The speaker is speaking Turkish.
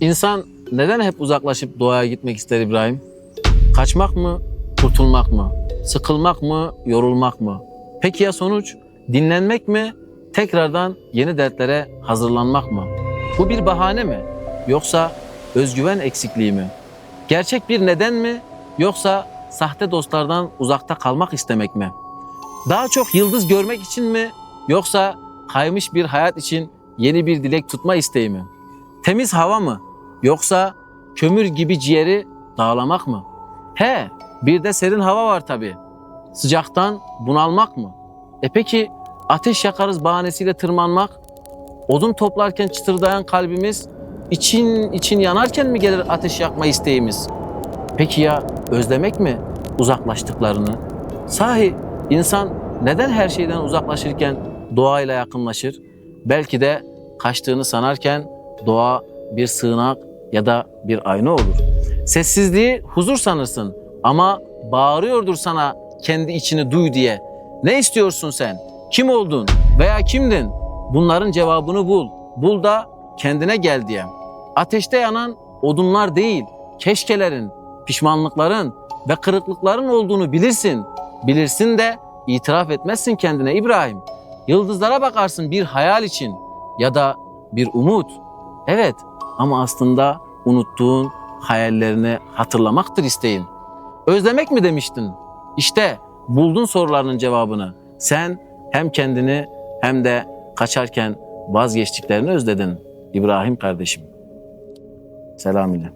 İnsan neden hep uzaklaşıp doğaya gitmek ister İbrahim? Kaçmak mı, kurtulmak mı? Sıkılmak mı, yorulmak mı? Peki ya sonuç? Dinlenmek mi, tekrardan yeni dertlere hazırlanmak mı? Bu bir bahane mi? Yoksa özgüven eksikliği mi? Gerçek bir neden mi? Yoksa sahte dostlardan uzakta kalmak istemek mi? Daha çok yıldız görmek için mi? Yoksa kaymış bir hayat için yeni bir dilek tutma isteği mi? Temiz hava mı? Yoksa kömür gibi ciğeri dağlamak mı? He, bir de serin hava var tabii. Sıcaktan bunalmak mı? E peki ateş yakarız bahanesiyle tırmanmak? Odun toplarken çıtırdayan kalbimiz için için yanarken mi gelir ateş yakma isteğimiz? Peki ya özlemek mi uzaklaştıklarını? Sahi insan neden her şeyden uzaklaşırken doğayla yakınlaşır? Belki de kaçtığını sanarken doğa bir sığınak ya da bir ayna olur. Sessizliği huzur sanırsın ama bağırıyordur sana kendi içini duy diye. Ne istiyorsun sen? Kim oldun veya kimdin? Bunların cevabını bul. Bul da kendine gel diye. Ateşte yanan odunlar değil, keşkelerin, pişmanlıkların ve kırıklıkların olduğunu bilirsin. Bilirsin de itiraf etmezsin kendine İbrahim. Yıldızlara bakarsın bir hayal için ya da bir umut. Evet ama aslında unuttuğun hayallerini hatırlamaktır isteğin. Özlemek mi demiştin? İşte buldun sorularının cevabını. Sen hem kendini hem de kaçarken vazgeçtiklerini özledin İbrahim kardeşim. Selam ile.